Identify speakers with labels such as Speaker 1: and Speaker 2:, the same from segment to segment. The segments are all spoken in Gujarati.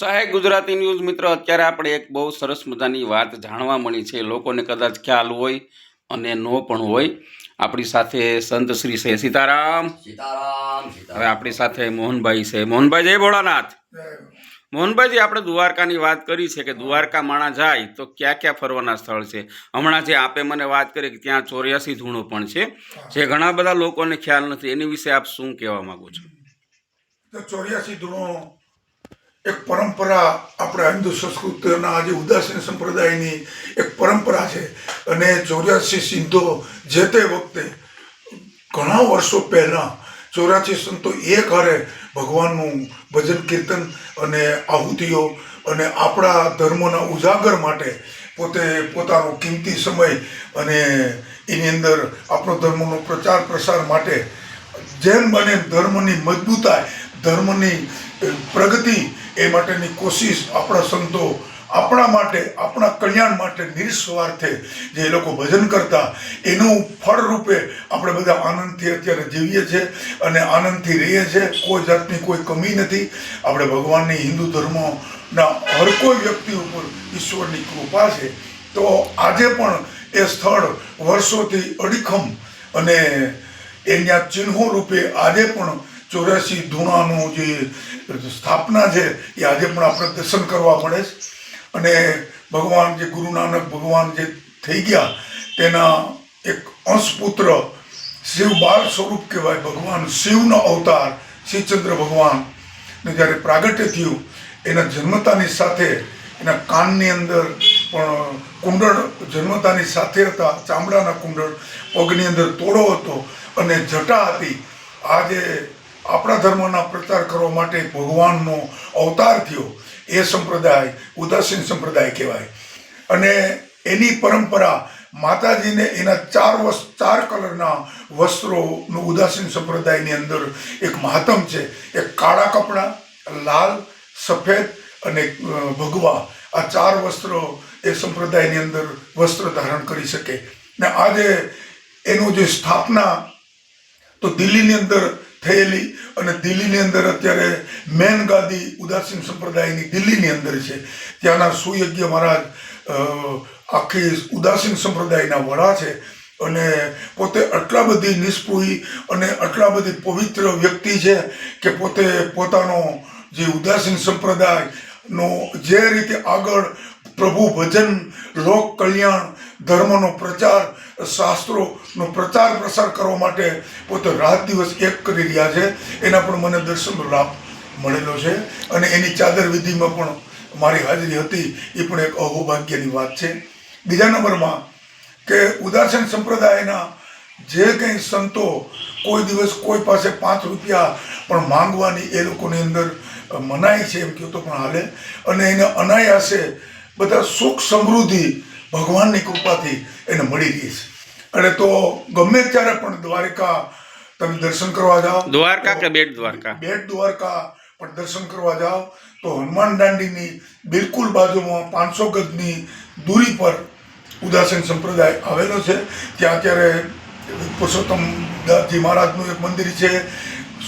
Speaker 1: સહાય ગુજરાતી ન્યૂઝ મિત્રો અત્યારે આપણે એક બહુ સરસ મજાની વાત જાણવા મળી છે. લોકોને કદાચ ખ્યાલ હોય અને ન પણ હોય. આપણી સાથે સંત શ્રી છે સીતારામ.
Speaker 2: સીતારામ
Speaker 1: હવે આપણી સાથે મોહનભાઈ છે. મોહનભાઈ જય ભોળાનાથ. મોહનભાઈજી આપણે દ્વારકાની વાત કરી છે કે દ્વારકા માણા જાય તો ક્યાં ક્યાં ફરવાના સ્થળ છે? હમણાં જે આપે મને વાત કરી કે ત્યાં ચોર્યાસી ધૂણો પણ છે. જે ઘણા બધા લોકોને ખ્યાલ નથી. એની વિશે આપ શું કહેવા માગો છો?
Speaker 3: તો ચોર્યાસી ધૂણો એક પરંપરા આપણા હિન્દુ સંસ્કૃતિના આજે ઉદાસીન સંપ્રદાયની એક પરંપરા છે. અને ચોર્યાસી સિંધો જે તે વખતે ઘણા વર્ષો પહેલાં ચોર્યાસી સંતો એક હારે ભગવાનનું ભજન કીર્તન અને આહુતિઓ અને આપણા ધર્મોના ઉજાગર માટે પોતે પોતાનો કિંમતી સમય અને એની અંદર આપણો ધર્મનો પ્રચાર પ્રસાર માટે જેમ બને ધર્મની મજબૂતાઈ ધર્મની પ્રગતિ એ માટેની કોશિશ આપણા સંતો આપણા માટે, આપણા કલ્યાણ માટે નિસ્વાર્થે જે લોકો ભજન કરતા, એનું ફળ રૂપે આપણે બધા આનંદથી અત્યારે જીવીએ છીએ અને આનંદથી રહીએ છીએ. કોઈ જાતની કોઈ કમી નથી. આપણે ભગવાનની હિન્દુ ધર્મના હર કોઈ વ્યક્તિ ઉપર ઈશ્વરની કૃપા છે. તો આજે પણ એ સ્થળ વર્ષોથી અડીખમ અને એના ચિહ્નો રૂપે આજે પણ ચોર્યાસી ધૂણાનું જે સ્થાપના છે, એ આજે પણ આપણે દર્શન કરવા મળે છે. અને ભગવાન જે ગુરુ નાનક ભગવાન જે થઈ ગયા, તેના એક અંશપુત્ર શિવ બાળ સ્વરૂપ કહેવાય, ભગવાન શિવનો અવતાર શ્રીચંદ્ર ભગવાન. ને જ્યારે પ્રાગટ્ય થયું, એના જન્મતાની સાથે, એના કાનની અંદર પણ કુંડળ જન્મતાની સાથે હતા, ચામડાના કુંડળ, પગની અંદર તોડો હતો અને જટા હતી. આજે આપણા ધર્મના પ્રચાર કરવા માટે ભગવાનનો અવતાર થયો. એ સંપ્રદાય ઉદાસીન સંપ્રદાય કહેવાય. અને એની પરંપરા માતાજીને એના ચાર વસ, ચાર કલરના વસ્ત્રોનું ઉદાસીન સંપ્રદાયની અંદર એક મહાત્મ છે. એક કાળા કપડાં, લાલ, સફેદ અને ભગવા. આ ચાર વસ્ત્રો એ સંપ્રદાયની અંદર વસ્ત્ર ધારણ કરી શકે. ને આજે એનું જે સ્થાપના તો દિલ્હીની અંદર થયેલી અને દિલ્હીની અંદર અત્યારે મેન ગાદી ઉદાસીન સંપ્રદાયની દિલ્હીની અંદર છે. ત્યાંના સુયજ્ઞ મહારાજ આખી ઉદાસીન સંપ્રદાયના વડા છે અને પોતે આટલા બધી નિષ્પૃહી અને આટલા બધી પવિત્ર વ્યક્તિ છે કે પોતે પોતાનો જે ઉદાસીન સંપ્રદાયનો જે રીતે આગળ પ્રભુ ભજન, લોક કલ્યાણ, ધર્મનો પ્રચાર શાસ્ત્રોનો પ્રચાર પ્રસાર કરવા માટે પોતે રાત દિવસ એક કરી રહ્યા છે. એના પણ મને દર્શનનો લાભ મળેલો છે. અને એની ચાદર વિધિમાં પણ મારી હાજરી હતી. એ પણ એક અહોભાગ્યની વાત છે. બીજા નંબરમાં કે ઉદાસીન સંપ્રદાયના જે કંઈ સંતો કોઈ દિવસ કોઈ પાસે પાંચ રૂપિયા પણ માંગવાની એ લોકોની અંદર મનાઈ છે એમ કહો તો પણ હાલે. અને એને અનાયાસે બધા સુખ સમૃદ્ધિ ભગવાનની કૃપાથી એને મળી રહી છે. અને તો ગમે ત્યારે પણ દ્વારિકા તમે દર્શન કરવા જાઓ.
Speaker 1: દ્વારકા કે બેટ દ્વારકા?
Speaker 3: બેટ દ્વારકા પણ દર્શન કરવા જાઓ. તો હનુમાન દાંડીની બિલકુલ બાજુમાં પાંચસો ગજની દૂરી પર ઉદાસીન સંપ્રદાય આવેલો છે. ત્યાં અત્યારે પુરુષોત્તમ દાસજી મહારાજનું એક મંદિર છે.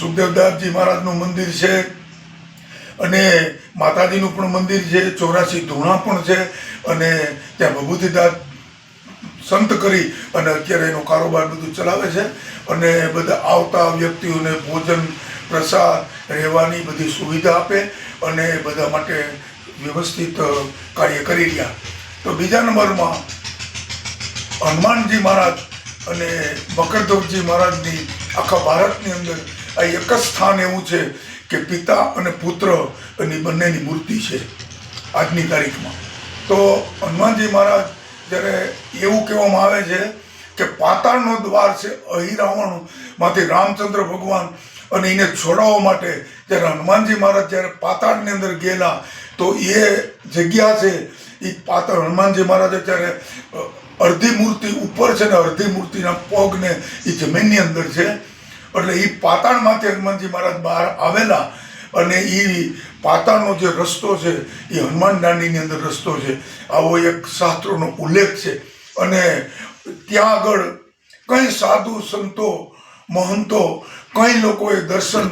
Speaker 3: સુખદેવદાસજી મહારાજનું મંદિર છે. અને માતાજીનું પણ મંદિર છે, ચોરાસી ધૂણા પણ છે, અને ત્યાં ભભૂતિદાસ સંત કરી અને અત્યારે એનો કારોબાર બધું ચલાવે છે. અને બધા આવતા વ્યક્તિઓને ભોજન, પ્રસાદ, રહેવાની બધી સુવિધા આપે અને બધા માટે વ્યવસ્થિત કાર્ય કરી રહ્યા. તો બીજા નંબરમાં હનુમાનજી મહારાજ અને મકરધવજી મહારાજની આખા ભારતની અંદર આ એક જ સ્થાન એવું છે કે પિતા અને પુત્ર એની બંનેની મૂર્તિ છે આજની તારીખમાં. તો હનુમાનજી મહારાજ જ્યારે એવું કહેવામાં આવે છે કે પાતાળનો દ્વાર છે અહિરાવણમાંથી રામચંદ્ર ભગવાન અને એને છોડાવવા માટે જ્યારે હનુમાનજી મહારાજ જ્યારે પાતાળની અંદર ગયેલા, તો એ જગ્યા છે, એ પાતાળ હનુમાનજી મહારાજે જ્યારે અડધી મૂર્તિ ઉપર છે ને અડધી મૂર્તિના પગને એ જમીનની અંદર છે. એટલે એ પાતાળમાંથી હનુમાનજી મહારાજ બહાર આવેલા અને એ પાતાળનો જે રસ્તો છે એ હનુમાન દાંડીની અંદર રસ્તો છે, આવો એક શાસ્ત્રોનો ઉલ્લેખ છે. અને ત્યાં આગળ કઈ સાધુ સંતો, મહંતો, કઈ લોકોએ દર્શન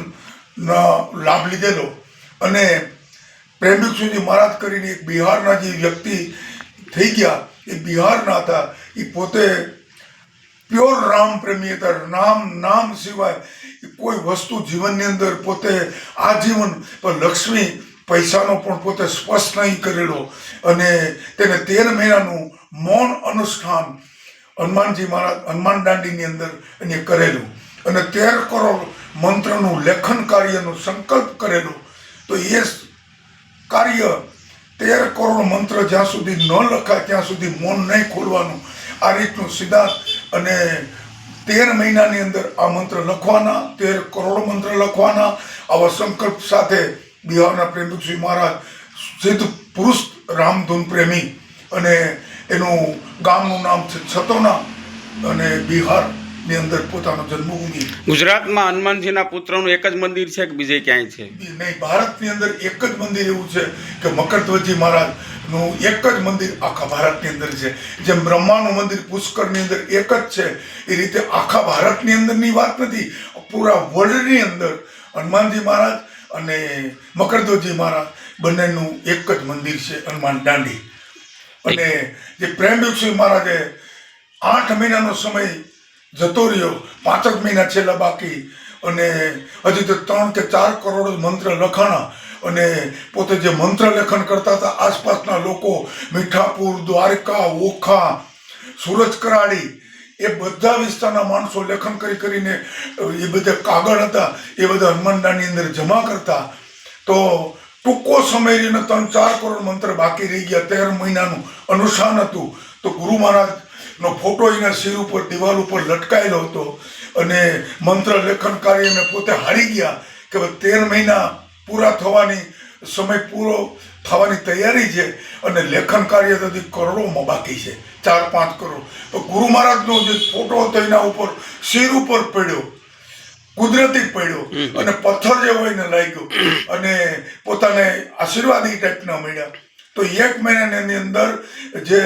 Speaker 3: લાભ લીધેલો? અને પ્રેમિકસુજી મહારાજ કરીને એક બિહારના જે વ્યક્તિ થઈ ગયા, એ બિહારના હતા એ પોતે પ્યોર રામ પ્રેમી હતા. નામ નામ સિવાય કોઈ વસ્તુ જીવનની અંદર પોતે આજીવન, પણ લક્ષ્મી પૈસાનો પણ પોતે સ્પષ્ટ નહીં કરેલો. અને તેને તેર મહિનાનું મૌન અનુષ્ઠાન હનુમાનજી મહારાજ, હનુમાન દાંડીની અંદર એને કરેલું. અને તેર કરોડ મંત્રનું લેખન કાર્યનો સંકલ્પ કરેલો. તો એ કાર્ય તેર કરોડ મંત્ર જ્યાં સુધી ન લખાય ત્યાં સુધી મૌન નહીં ખોલવાનું. આ રીતનું સિદ્ધાંત અને તેર મહિનાની અંદર આ મંત્ર લખવાના, તેર કરોડ મંત્ર લખવાના. આવા સંકલ્પ સાથે બિહારના પ્રેમભૂષી મહારાજ સિદ્ધ પુરુષ રામધૂન પ્રેમી અને એનું ગામનું નામ છે છતોના અને બિહારની અંદર પોતાનો જન્મભૂમિ.
Speaker 1: ગુજરાતમાં હનુમાનજીના પુત્રનું એક જ મંદિર છે કે બીજે ક્યાંય છે?
Speaker 3: નહીં ભારતની અંદર એક જ મંદિર એવું છે કે મકરધ્વજી મહારાજનું એક જ મંદિર આખા ભારતની અંદર છે. જેમ બ્રહ્માનું મંદિર પુષ્કરની અંદર એક જ છે એ રીતે આખા ભારતની અંદરની વાત નથી પૂરા વર્લ્ડની અંદર હનુમાનજી મહારાજ અને મકરધ્વજી મહારાજ બંનેનું એક જ મંદિર છે હનુમાન દાંડી. અને જે પ્રેમભિક્ષુ મહારાજે આઠ મહિનાનો સમય જતો રહ્યો. પાંચક મહિના છેલ્લા બાકી. અને હજી તો ત્રણ કે ચાર કરોડ મંત્ર લખાણા અને પોતે જે મંત્ર લેખન કરતા હતા, આસપાસના લોકો, મીઠાપુર, દ્વારકા, ઓખા, સુરજ કરાડી એ બધા વિસ્તારના માણસો લેખન કરી કરીને એ બધા કાગળ હતા, એ બધા હનુમાનડાની અંદર જમા કરતા. તો ટૂંકો સમય રહીને ત્રણ ચાર કરોડ મંત્ર બાકી રહી ગયા. તેર મહિનાનું અનુષ્ઠાન હતું. તો ગુરુ મહારાજનો ફોટો એના શિર ઉપર દિવાલ ઉપર લટકાયેલો હતો અને મંત્ર લેખન કાર્યને પોતે હારી ગયા કે તેર મહિના પૂરા થવાની સમય પૂરો થવાની તૈયારી છે અને લેખન કાર્ય તો કરોડોમાં બાકી છે ચાર પાંચ કરોડ. તો ગુરુ મહારાજનો જે ફોટો હતો એના ઉપર શિર ઉપર પડ્યો કુદરતી પડ્યો અને પથ્થર જે હોય ને લાગ્યો અને પોતાને આશીર્વાદ એ ટાઈપના મળ્યા. તો એક મહિનાની અંદર જે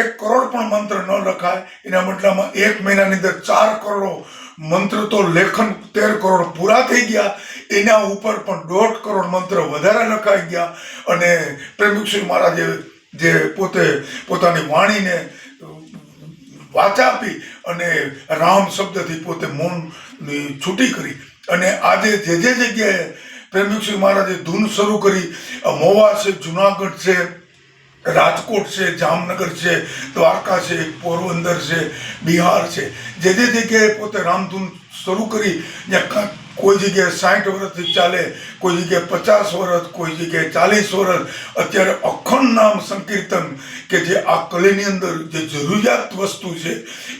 Speaker 3: એક કરોડ પણ મંત્ર ન લખાય. એના બદલામાં એક મહિનાની અંદર ચાર કરોડ મંત્ર તો લેખન તેર કરોડ પૂરા થઈ ગયા. એના ઉપર પણ દોઢ કરોડ મંત્ર વધારે લખાઈ ગયા. અને પ્રેમિક્ષી મહારાજે જે પોતે પોતાની વાણીને વાચા આપી અને રામ શબ્દથી પોતે મૌનની છૂટી કરી. અને આજે જે જે જગ્યાએ પ્રેમિક્ષી મહારાજે ધૂન શરૂ કરી મોવા છે, જુનાગઢ છે રાજકોટ છે, જામનગર છે, દ્વારકા છે, પોરબંદર છે, બિહાર છે. જે જે જગ્યાએ પોતે રામધૂન શરૂ કરી જ્યાં કોઈ જગ્યાએ સાઠ વર્ષથી ચાલે કોઈ જગ્યાએ પચાસ વર્ષ કોઈ જગ્યાએ ચાલીસ વર્ષ. અત્યારે અખંડ નામ સંકીર્તન કે જે આ કલીની અંદર જે જરૂરિયાત વસ્તુ છે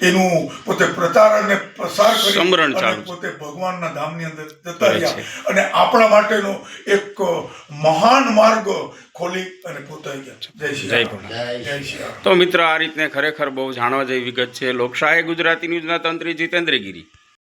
Speaker 3: એનું પોતે પ્રચાર અને પ્રસાર કરી
Speaker 1: સમરણ
Speaker 3: અને
Speaker 1: ચાલુ છે.
Speaker 3: પોતે ભગવાનના ધામની અંદર જતા રહ્યા. અને આપણા માટેનો એક મહાન માર્ગ ખોલી અને પોતાઈ ગયા જય શ્રી
Speaker 1: તો મિત્ર આ રીતને ખરેખર બહુ જાણવા જેવી વિગત છે. લોકશાહી ગુજરાતી ન્યૂઝના તંત્રી જીતેન્દ્ર ગીરી